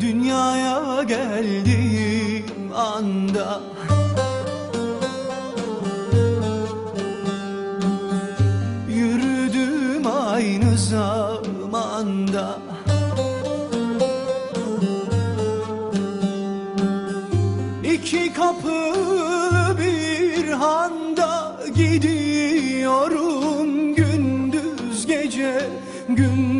Dünyaya geldiğim anda. Yürüdüm aynı zamanda. İki kapılı bir handa gidiyorum gündüz gece gündüz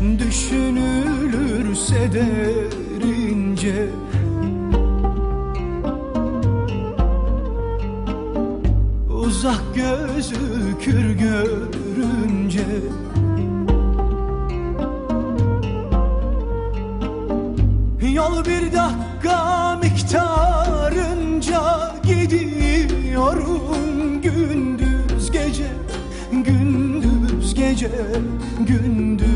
Düşünülürse derince. Uzak gözükür görünce. Yol bir dakika miktarınca gidiyorum. Gündüz gece gündüz gece gündüz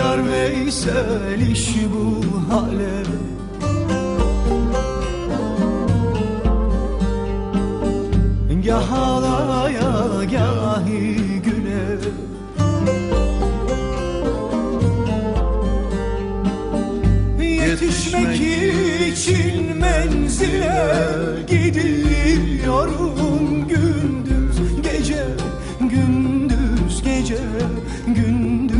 Şaşar Veysel iş bu hale. Gah ağlaya gahi güle Yetişmek için menzile gidiyorum gündüz gece gündüz gece gündüz